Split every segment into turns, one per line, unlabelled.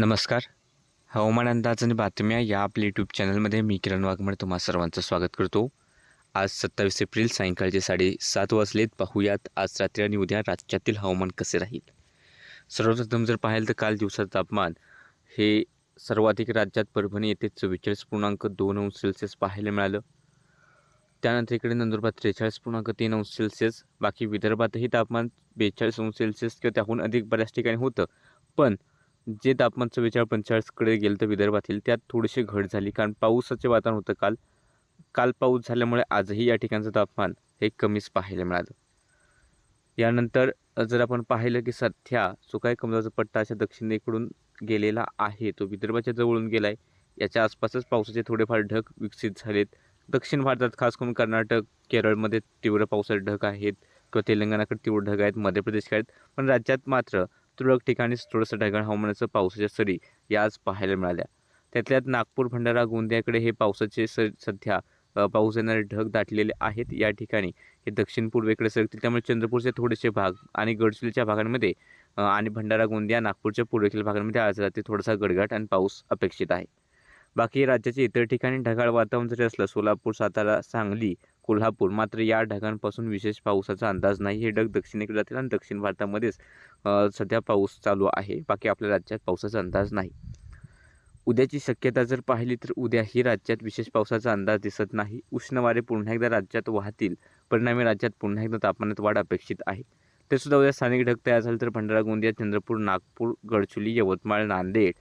नमस्कार. हवामान अंदाज आणि बातम्या या आपल्या यूट्यूब चॅनलमध्ये मी किरण वाघमड तुम्हा सर्वांचं स्वागत करतो. आज सत्तावीस एप्रिल सायंकाळचे साडेसात वाजलेत. पाहूयात आज रात्री आणि उद्या राज्यातील हवामान कसे राहील? सर्वप्रथम जर पाहिलं तर काल दिवसाचं तापमान हे सर्वाधिक राज्यात परभणी येथे चव्वेचाळीस पूर्णांक दोन अंश सेल्सिअस पाहायला मिळालं. त्यानंतर इकडे नंदुरबार त्रेचाळीस पूर्णांक तीन अंश सेल्सिअस बाकी विदर्भातही तापमान बेचाळीस अंश सेल्सिअस किंवा त्याहून अधिक बऱ्याच ठिकाणी होतं. पण जे तापमान चव्वेचाळीस पंचेचाळीसकडे गेलं तर विदर्भातील त्यात थोडीशी घट झाली. कारण पाऊसाचे वातावरण होतं काल. काल पाऊस झाल्यामुळे आजही या ठिकाणचं तापमान हे कमीच पाहायला मिळालं. यानंतर जर आपण पाहिलं की सध्या जो काय कमजाचा पट्टा अशा दक्षिणेकडून गेलेला आहे तो विदर्भाच्या जवळून गेला आहे याच्या आसपासच पावसाचे थोडेफार ढग विकसित झालेत. दक्षिण भारतात खास करून कर्नाटक केरळमध्ये तीव्र पावसाचे ढग आहेत किंवा तेलंगणाकडे तीव्र ढग आहेत मध्य प्रदेशकडे आहेत. पण राज्यात मात्र तुरळक ठिकाणीच थोडंसं ढगाळ हवामानाचं पावसाच्या सरी या आज पाहायला मिळाल्या. त्यातल्यात नागपूर भंडारा गोंदियाकडे हे पावसाचे स सध्या पाऊस येणारे ढग दाटलेले आहेत. या ठिकाणी हे दक्षिण पूर्वेकडे सरकतील. त्यामुळे चंद्रपूरचे थोडेसे भाग आणि गडचिरोलीच्या भागांमध्ये आणि भंडारा गोंदिया नागपूरच्या पूर्वेकडील भागांमध्ये आज रात्री थोडासा गडगाट आणि पाऊस अपेक्षित आहे. बाकी राज्याच्या इतर ठिकाणी ढगाळ वातावरण जरी असलं सोलापूर सातारा सांगली कोल्हापूर. मात्र या ढगांपासून विशेष पावसाचा अंदाज नाही. हे ढग दक्षिणेकडे जातील आणि दक्षिण भारतामध्येच सध्या पाऊस चालू आहे. बाकी आपल्या राज्यात पावसाचा अंदाज नाही. उद्याची शक्यता जर पाहिली तर उद्याही राज्यात विशेष पावसाचा अंदाज दिसत नाही. उष्ण वारे पुन्हा एकदा राज्यात वाहतील. परिणामी राज्यात पुन्हा एकदा तापमानात वाढ अपेक्षित आहे. ते सुद्धा उद्या स्थानिक ढग तयार झाले तर भंडारा गोंदिया चंद्रपूर नागपूर गडचुली यवतमाळ नांदेड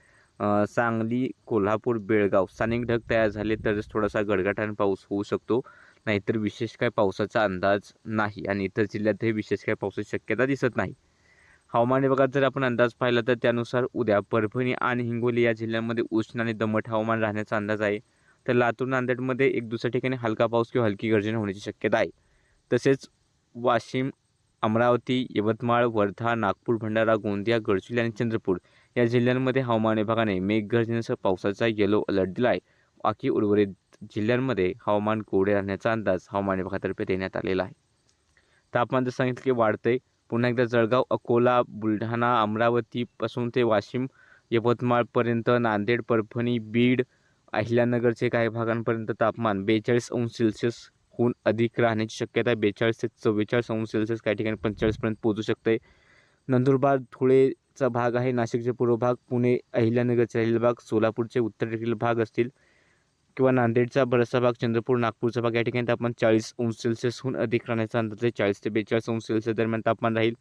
सांगली कोल्हापूर बेळगाव. स्थानिक ढग तयार झाले तरच थोडासा गडगडाट पाऊस होऊ शकतो. नाहीतर विशेष काय पावसाचा अंदाज नाही आणि इतर जिल्ह्यातही विशेष काय पावसाची शक्यता दिसत नाही. हवामान विभागात जर आपण अंदाज पाहिला तर त्यानुसार उद्या परभणी आणि हिंगोली या जिल्ह्यांमध्ये उष्ण आणि दमट हवामान राहण्याचा अंदाज आहे. तर लातूर नांदेडमध्ये एक दुसऱ्या ठिकाणी हलका पाऊस किंवा हलकी गर्जना होण्याची शक्यता आहे. तसेच वाशिम अमरावती यवतमाळ वर्धा नागपूर भंडारा गोंदिया गडचिरोली आणि चंद्रपूर या जिल्ह्यांमध्ये हवामान विभागाने मेघगर्जनेसह पावसाचा येलो अलर्ट दिला आहे. बाकी उर्वरित जिल्ह्यांमध्ये हवामान कोरडे राहण्याचा अंदाज हवामान विभागातर्फे देण्यात आलेला आहे. तापमान जर सांगितलं की वाढतंय. पुन्हा एकदा जळगाव अकोला बुलढाणा अमरावतीपासून ते वाशिम यवतमाळपर्यंत नांदेड परभणी बीड अहिल्यानगरचे काही भागांपर्यंत तापमान बेचाळीस अंश सेल्सिअसहून अधिक राहण्याची शक्यता बेचाळीस ते चव्वेचाळीस अंश सेल्सिअस काही ठिकाणी पंचेचाळीसपर्यंत पोहोचू शकते नंदुरबार धुळेचा भाग आहे. नाशिकचे पूर्व भाग पुणे अहिल्यानगरचे राहिलेला भाग सोलापूरचे उत्तरेकडील भाग असतील. किंवा नांदेडचा बराचसा भाग चंद्रपूर नागपूरचा भाग या ठिकाणी तापमान चाळीस अंश सेल्सिअसहून अधिक राहण्याचा अंदाज आहे. चाळीस ते बेचाळीस अंश सेल्सिअस दरम्यान तापमान राहील.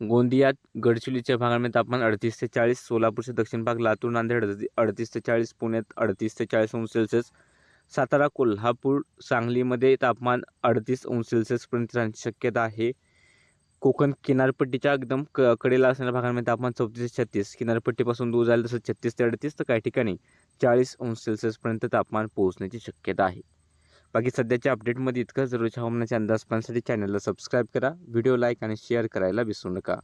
गोंदियात गडचिरोलीच्या भागामध्ये तापमान अडतीस ते चाळीस सोलापूरच्या दक्षिण भाग लातूर नांदेड अडतीस ते चाळीस पुण्यात अडतीस ते चाळीस अंश सेल्सिअस सातारा कोल्हापूर सांगलीमध्ये तापमान अडतीस अंश सेल्सिअसपर्यंत राहण्याची शक्यता आहे. कोकण किनारपट्टीच्या एकदम क कडेला असणाऱ्या भागांमध्ये तापमान चौतीस ते छत्तीस. किनारपट्टीपासून दूर झालं तसं छत्तीस ते अडतीस तर काही ठिकाणी चाळीस अंश सेल्सिअसपर्यंत तापमान पोहोचण्याची शक्यता आहे. बाकी सध्याच्या अपडेटमध्ये इतकं जरूरच्या हवामानाच्या अंदाज पाहण्यासाठी चॅनलला सबस्क्राईब करा. व्हिडिओ लाईक आणि शेअर करायला विसरू नका.